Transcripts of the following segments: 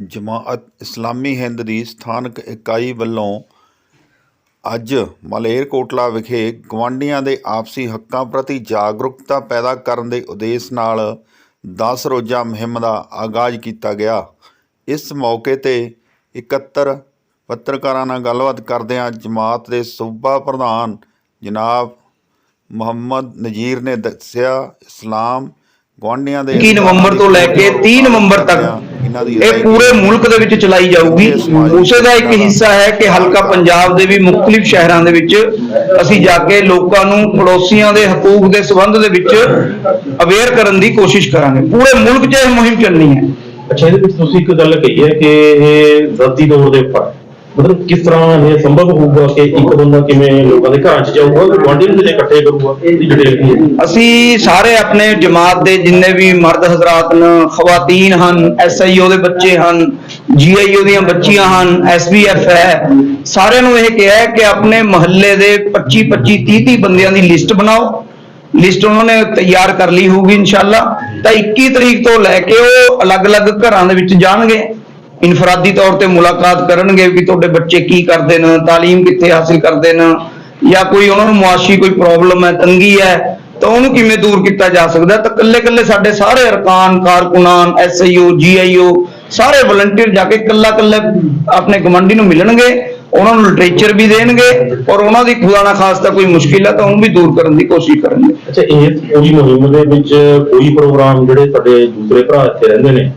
ਜਮਾਅਤ ਇਸਲਾਮੀ ਹਿੰਦ ਦੀ ਸਥਾਨਕ ਇਕਾਈ ਵੱਲੋਂ ਅੱਜ ਮਲੇਰਕੋਟਲਾ ਵਿਖੇ ਗਵਾਂਢੀਆਂ ਦੇ ਆਪਸੀ ਹੱਕਾਂ ਪ੍ਰਤੀ ਜਾਗਰੂਕਤਾ ਪੈਦਾ ਕਰਨ ਦੇ ਉਦੇਸ਼ ਨਾਲ 10 ਰੋਜ਼ਾ ਮੁਹਿੰਮ ਦਾ ਆਗਾਜ਼ ਕੀਤਾ ਗਿਆ। ਇਸ ਮੌਕੇ ਤੇ ਇਕੱਤਰ ਪੱਤਰਕਾਰਾਂ ਨਾਲ ਗੱਲਬਾਤ ਕਰਦਿਆਂ ਜਮਾਤ ਦੇ ਸੂਬਾ ਪ੍ਰਧਾਨ ਜਨਾਬ ਮੁਹੰਮਦ ਨਜੀਰ ਨੇ ਦੱਸਿਆ, ਇਸਲਾਮ ਗੁਆਂਢੀਆਂ ਦੇ 21 ਨਵੰਬਰ ਤੋਂ ਲੈ ਕੇ 30 ਨਵੰਬਰ ਤੱਕ ਇਹਨਾਂ ਦੀ ਇਹ ਪੂਰੇ ਮੁਲਕ ਦੇ ਵਿੱਚ ਚਲਾਈ ਜਾਊਗੀ। ਉਸੇ ਦਾ ਇੱਕ ਹਿੱਸਾ ਹੈ ਕਿ ਹਲਕਾ ਪੰਜਾਬ ਦੇ ਵੀ ਮੁxtਲਿਫ ਸ਼ਹਿਰਾਂ ਦੇ ਵਿੱਚ। ਅਸੀਂ ਜਾ ਕੇ ਲੋਕਾਂ ਨੂੰ ਪੜੋਸੀਆਂ ਦੇ ਹਕੂਕ ਦੇ ਸੰਬੰਧ ਦੇ ਵਿੱਚ ਅਵੇਅਰ ਕਰਨ ਦੀ ਕੋਸ਼ਿਸ਼ ਕਰਾਂਗੇ। ਪੂਰੇ ਮੁਲਕ 'ਚ ਇਹ ਮੁਹਿੰਮ ਚੱਲਣੀ ਹੈ। ਅੱਛਾ ਇਹਦੇ ਵਿੱਚ ਤੁਸੀਂ ਇੱਕ ਗੱਲ ਕਹੀ ਹੈ ਕਿ ਇਹ ਜ਼ਰਦੀ ਦੌਰ ਦੇ ਉੱਪਰ ਮਤਲਬ ਕਿਸ ਤਰ੍ਹਾਂ ਇਹ ਸੰਭਵ ਹੋਊਗਾ ਕਿ ਇੱਕ ਬੰਦਾ ਕਿਵੇਂ ਲੋਕਾਂ ਦੇ ਘਰਾਂ 'ਚ ਜਾਊਗਾ ਤੇ ਗੁਆਂਢੀ ਨੂੰ ਕਿਵੇਂ ਇਕੱਠੇ ਕਰੂਗਾ? ਇਹਦੀ ਡਿਟੇਲ ਕੀ ਹੈ ਅਸੀਂ ਸਾਰੇ ਆਪਣੇ ਜਮਾਤ ਦੇ ਜਿੰਨੇ ਵੀ ਮਰਦ ਹਜ਼ਰਾਤ ਨੇ ਖਵਾਤੀਨ ਹਨ ਐਸਆਈਓ ਦੇ ਬੱਚੇ ਹਨ ਜੀਆਈਓ ਦੀਆਂ ਬੱਚੀਆਂ ਹਨ ਐਸਬੀਐਫ ਹੈ, ਸਾਰਿਆਂ ਨੂੰ ਇਹ ਕਿਹਾ ਕਿ ਆਪਣੇ ਮਹੱਲੇ ਦੇ 25 25 30 30 ਬੰਦਿਆਂ ਦੀ ਲਿਸਟ ਬਣਾਓ। ਲਿਸਟ ਉਹਨਾਂ ਨੇ ਤਿਆਰ ਕਰ ਲਈ ਹੋਊਗੀ ਇਨਸ਼ਾਅੱਲਾ। ਤਾਂ 21 ਤਰੀਕ ਤੋਂ ਲੈ ਕੇ ਉਹ ਅਲੱਗ-ਅਲੱਗ ਘਰਾਂ ਦੇ ਵਿੱਚ ਜਾਣਗੇ। ਇਨਫਰਾਦੀ ਤੌਰ ਤੇ ਮੁਲਾਕਾਤ ਕਰਨਗੇ ਵੀ ਤੁਹਾਡੇ ਬੱਚੇ ਕੀ ਕਰਦੇ ਨੇ, ਤਾਲੀਮ ਕਿੱਥੇ ਹਾਸਿਲ ਕਰਦੇ ਨੇ, ਜਾਂ ਕੋਈ ਉਹਨਾਂ ਨੂੰ ਮੁਆਸ਼ੀ ਕੋਈ ਪ੍ਰੋਬਲਮ ਹੈ, ਤੰਗੀ ਹੈ, ਤਾਂ ਉਹਨੂੰ ਕਿਵੇਂ ਦੂਰ ਕੀਤਾ ਜਾ ਸਕਦਾ? ਤਾਂ ਕੱਲੇ-ਕੱਲੇ ਸਾਡੇ ਸਾਰੇ ਅਰਕਾਨ, ਕਾਰਕੁਨਾਨ ਐਸਆਈਓ ਜੀਆਈਓ ਸਾਰੇ ਵਲੰਟੀਅਰ ਜਾ ਕੇ ਕੱਲਾ-ਕੱਲੇ ਆਪਣੇ ਗਮੰਡੀ ਨੂੰ ਮਿਲਣਗੇ, ਉਹਨਾਂ ਨੂੰ ਲਿਟਰੇਚਰ ਵੀ ਦੇਣਗੇ ਔਰ ਉਹਨਾਂ ਦੀ ਖੁਦਾ ਨਾ ਖਾਸ ਤਾਂ ਕੋਈ ਮੁਸ਼ਕਿਲ ਹੈ ਤਾਂ ਉਹਨੂੰ ਵੀ ਦੂਰ ਕਰਨ ਦੀ ਕੋਸ਼ਿਸ਼ ਕਰਨਗੇ। ਅੱਛਾ, ਇਹ ਪੂਰੀ ਮੁਹਿੰਮ ਦੇ ਵਿੱਚ ਕੋਈ ਪ੍ਰੋਗਰਾਮ ਜਿਹੜੇ ਤੁਹਾਡੇ ਦੂਸਰੇ ਭਰਾ ਇੱਥੇ ਰਹਿੰਦੇ ਨੇ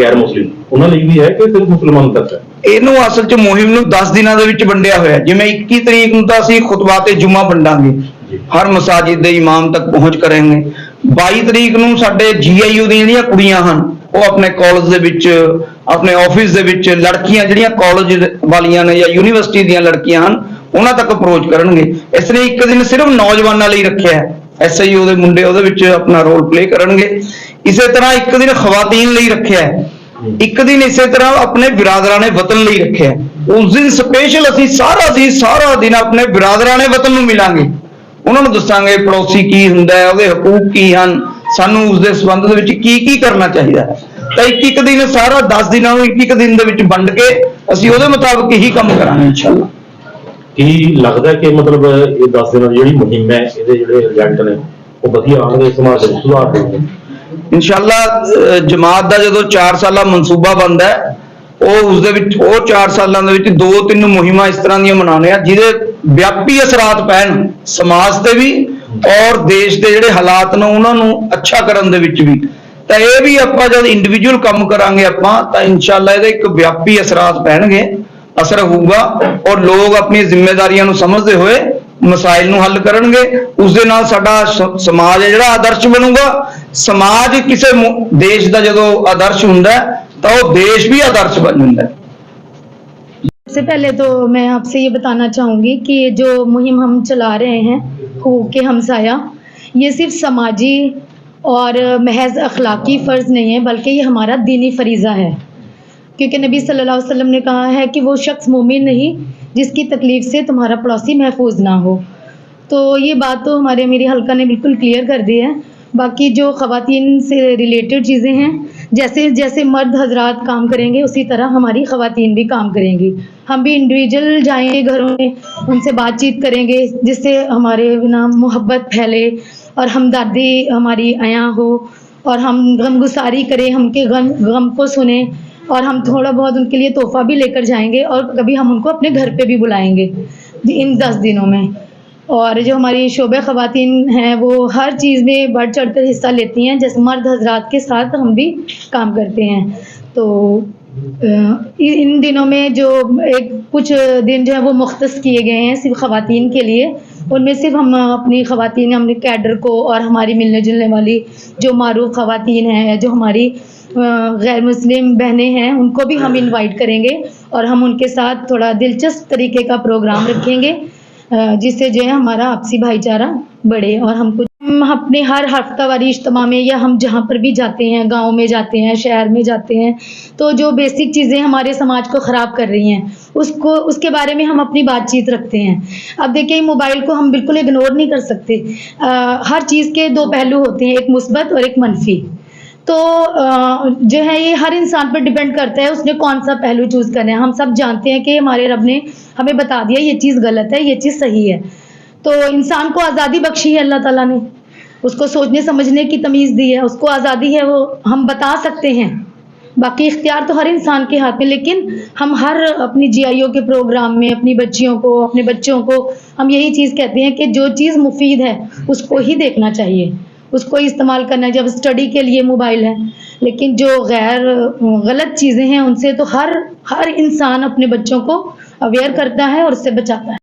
ਗੈਰ ਮੁਸਲਿਮ ਉਹਨਾਂ ਲਈ ਵੀ ਹੈ ਕਿ ਸਿਰਫ ਮੁਸਲਮਾਨ ਤੱਕ ਹੈ? ਇਹਨੂੰ ਅਸਲ 'ਚ ਮੁਹਿੰਮ ਨੂੰ 10 ਦਿਨਾਂ ਦੇ ਵਿੱਚ ਵੰਡਿਆ ਹੋਇਆ। ਜਿਵੇਂ 21 ਤਰੀਕ ਨੂੰ ਤਾਂ ਅਸੀਂ ਖੁਤਬਾ ਤੇ ਜੁਮਾ ਵੰਡਾਂਗੇ। ਹਰ ਮਸਾਜਿਦ ਦੇ ਇਮਾਮ ਤੱਕ ਪਹੁੰਚ ਕਰਾਂਗੇ। 22 ਤਰੀਕ ਨੂੰ ਸਾਡੇ ਜੀਆਈਯੂ ਦੀਆਂ ਜਿਹੜੀਆਂ ਕੁੜੀਆਂ ਹਨ ਉਹ ਆਪਣੇ ਕਾਲਜ ਦੇ ਵਿੱਚ ਆਪਣੇ ਆਫਿਸ ਦੇ ਵਿੱਚ ਲੜਕੀਆਂ ਜਿਹੜੀਆਂ ਕਾਲਜ ਵਾਲੀਆਂ ਨੇ ਜਾਂ ਯੂਨੀਵਰਸਿਟੀ ਦੀਆਂ ਲੜਕੀਆਂ ਹਨ ਉਹਨਾਂ ਤੱਕ ਅਪਰੋਚ ਕਰਨਗੇ। ਇਸ ਲਈ ਇੱਕ ਦਿਨ ਸਿਰਫ ਨੌਜਵਾਨਾਂ ਲਈ ਰੱਖਿਆ ਹੈ। ਐਸਆਈਓ ਦੇ ਮੁੰਡੇ ਉਹਦੇ ਵਿੱਚ ਆਪਣਾ ਰੋਲ ਪਲੇ ਕਰਨਗੇ। ਇਸੇ ਤਰ੍ਹਾਂ ਇੱਕ ਦਿਨ ਖਵਾਤੀਨ ਲਈ ਰੱਖਿਆ ਹੈ। ਇੱਕ ਦਿਨ ਇਸੇ ਤਰ੍ਹਾਂ ਆਪਣੇ ਬਿਰਾਦਰਾਨੇ ਵਤਨ ਲਈ ਰੱਖਿਆ। ਉਸ ਦਿਨ ਸਪੈਸ਼ਲ ਅਸੀਂ ਸਾਰਾ ਦੀ ਸਾਰਾ ਦਿਨ ਆਪਣੇ ਬਿਰਾਦਰਾਨੇ ਵਤਨ ਨੂੰ ਮਿਲਾਂਗੇ। ਉਹਨਾਂ ਨੂੰ ਦੱਸਾਂਗੇ, ਪੜੋਸੀ ਕੀ ਹੁੰਦਾ ਹੈ, ਉਹਦੇ ਹਕੂਕ ਕੀ ਹਨ, ਸਾਨੂੰ ਉਸ ਦੇ ਸੰਬੰਧ ਦੇ ਵਿੱਚ ਕੀ ਕੀ ਕਰਨਾ ਚਾਹੀਦਾ ਹੈ। ਤਾਂ ਇੱਕ ਇੱਕ ਦਿਨ ਸਾਰਾ 10 ਦਿਨਾਂ ਨੂੰ ਇੱਕ ਇੱਕ ਦਿਨ ਦੇ ਵਿੱਚ ਵੰਡ ਕੇ ਅਸੀਂ ਉਹਦੇ ਮੁਤਾਬਕ ਹੀ ਕੰਮ ਕਰਾਂਗੇ, ਇਨਸ਼ਾਅੱਲਾ। ਕੀ ਲੱਗਦਾ ਕਿ ਮਤਲਬ ਇਹ 10 ਦਿਨਾਂ ਦੀ ਜਿਹੜੀ ਮੁਹਿੰਮ ਹੈ, ਇਹਦੇ ਜਿਹੜੇ ਰਿਜ਼ਲਟ ਨੇ, ਉਹ ਵਧੀਆ ਆਉਣਗੇ, ਸਮਾਜ ਦੇ ਸੁਧਾਰ ਹੋਣਗੇ ਇਨਸ਼ਾਅੱਲਾ ਜਮਾਤ ਦਾ ਜਦੋਂ 4 ਸਾਲਾ ਮਨਸੂਬਾ ਬਣਦਾ ਹੈ, ਉਹ ਉਸ ਦੇ ਵਿੱਚ, ਉਹ 4 ਸਾਲਾਂ ਦੇ ਵਿੱਚ ਦੋ ਤਿੰਨ ਮੁਹਿੰਮਾਂ ਇਸ ਤਰ੍ਹਾਂ ਦੀਆਂ ਮਨਾਉਣੇ ਆ, ਜਿਹਦੇ ਵਿਆਪੀ ਅਸਰਾਤ ਪੈਣ ਸਮਾਜ ਤੇ ਵੀ ਔਰ ਦੇਸ਼ ਦੇ ਜਿਹੜੇ ਹਾਲਾਤ ਨੇ ਉਹਨਾਂ ਨੂੰ ਅੱਛਾ ਕਰਨ ਦੇ ਵਿੱਚ ਵੀ। ਤਾਂ ਇਹ ਵੀ ਆਪਾਂ ਜਦ ਇੰਡੀਵਿਜੂਅਲ ਕੰਮ ਕਰਾਂਗੇ ਆਪਾਂ, ਤਾਂ ਇਨਸ਼ਾਅੱਲਾ ਇਹਦੇ ਇੱਕ ਵਿਆਪੀ ਅਸਰਾਤ ਪੈਣਗੇ, ਅਸਰ ਹੋਊਗਾ ਔਰ ਲੋਕ ਆਪਣੀਆਂ ਜ਼ਿੰਮੇਵਾਰੀਆਂ ਨੂੰ ਸਮਝਦੇ ਹੋਏ ਮਸਾਇਲ ਨੂੰ ਹੱਲ ਕਰਨਗੇ। ਉਸ ਦੇ ਨਾਲ ਸਾਡਾ ਸਮਾਜ ਹੈ ਜਿਹੜਾ ਆਦਰਸ਼ ਬਣੂਗਾ ਸਮਾਜ ਕਿਸੇ ਦੇਸ਼ ਦਾ ਜਦੋਂ ਆਦਰਸ਼ ਹੁੰਦਾ ਤਾਂ ਉਹ دیش بھی ادرش بن جندہ ہے سے پہلے تو میں آپ سے یہ بتانا چاہوں گی کہ جو مہم ہم چلا رہے ہیں ہو کے ہمسایہ یہ صرف سماجی اور محض اخلاقی فرض نہیں ہے بلکہ یہ ہمارا دینی فریضہ ہے کیونکہ نبی صلی اللہ علیہ وسلم نے کہا ہے کہ وہ شخص مومن نہیں جس کی تکلیف سے تمہارا پڑوسی محفوظ نہ ہو۔ تو یہ بات تو ہمارے میری حلقہ نے بالکل کلیئر کر دی ہے۔ باقی جو خواتین سے ریلیٹڈ چیزیں ہیں، جیسے جیسے مرد حضرات کام کریں گے، اسی طرح ہماری خواتین بھی کام کریں گی۔ ہم بھی انڈیویجول جائیں گے گھروں میں، ان سے بات چیت کریں گے، جس سے ہمارے نام محبت پھیلے اور ہمدردی ہماری عیاں ہو اور ہم غم گساری کریں، ہم کے غم غم کو سنیں اور ہم تھوڑا بہت ان کے لیے تحفہ بھی لے کر جائیں گے اور کبھی ہم ان کو اپنے گھر پہ بھی بلائیں گے۔ ان دس دنوں میں۔ اور جو ہماری شعبہ خواتین ہیں، وہ ہر چیز میں بڑھ چڑھ کر حصہ لیتی ہیں جیسے مرد حضرات کے ساتھ ہم بھی کام کرتے ہیں۔ تو ان دنوں میں جو ایک کچھ دن جو ہے وہ مختص کیے گئے ہیں صرف خواتین کے لیے۔ ان میں صرف ہم اپنی خواتین، ہم نے کیڈر کو اور ہماری ملنے جلنے والی جو معروف خواتین ہیں جو ہماری غیر مسلم بہنیں ہیں، ان کو بھی ہم انوائٹ کریں گے اور ہم ان کے ساتھ تھوڑا دلچسپ طریقے کا پروگرام رکھیں گے۔ جس سے جو ہے ہمارا آپسی بھائی چارہ بڑھے اور ہم کو ہم اپنے ہر ہفتہ واری اجتماع میں یا ہم جہاں پر بھی جاتے ہیں گاؤں میں جاتے ہیں شہر میں جاتے ہیں تو جو بیسک چیزیں ہمارے سماج کو خراب کر رہی ہیں اس کو اس کے بارے میں ہم اپنی بات چیت رکھتے ہیں۔ اب دیکھیں موبائل کو ہم بالکل اگنور نہیں کر سکتے۔ آ, ہر چیز کے دو پہلو ہوتے ہیں ایک مثبت اور ایک منفی۔ تو جو ہے یہ ہر انسان پر ڈپینڈ کرتا ہے، اس نے کون سا پہلو چوز کرنا ہے؟ ہم سب جانتے ہیں کہ ہمارے رب نے ہمیں بتا دیا یہ چیز غلط ہے، یہ چیز صحیح ہے۔ تو انسان کو آزادی بخشی ہے اللہ تعالیٰ نے۔ اس کو سوچنے، سمجھنے کی تمیز دی ہے۔ اس کو آزادی ہے، وہ ہم بتا سکتے ہیں۔ باقی اختیار تو ہر انسان کے ہاتھ میں، لیکن ہم ہر اپنی جی آئی او کے پروگرام میں، اپنی بچیوں کو، اپنے بچوں کو ہم یہی چیز کہتے ہیں کہ جو چیز مفید ہے، اس کو ہی دیکھنا چاہیے۔ उसको ही इस्तेमाल करना है जब स्टडी के लिए मोबाइल है लेकिन जो गैर गलत चीज़ें हैं उनसे तो हर हर इंसान अपने बच्चों को अवेयर करता है और उससे बचाता है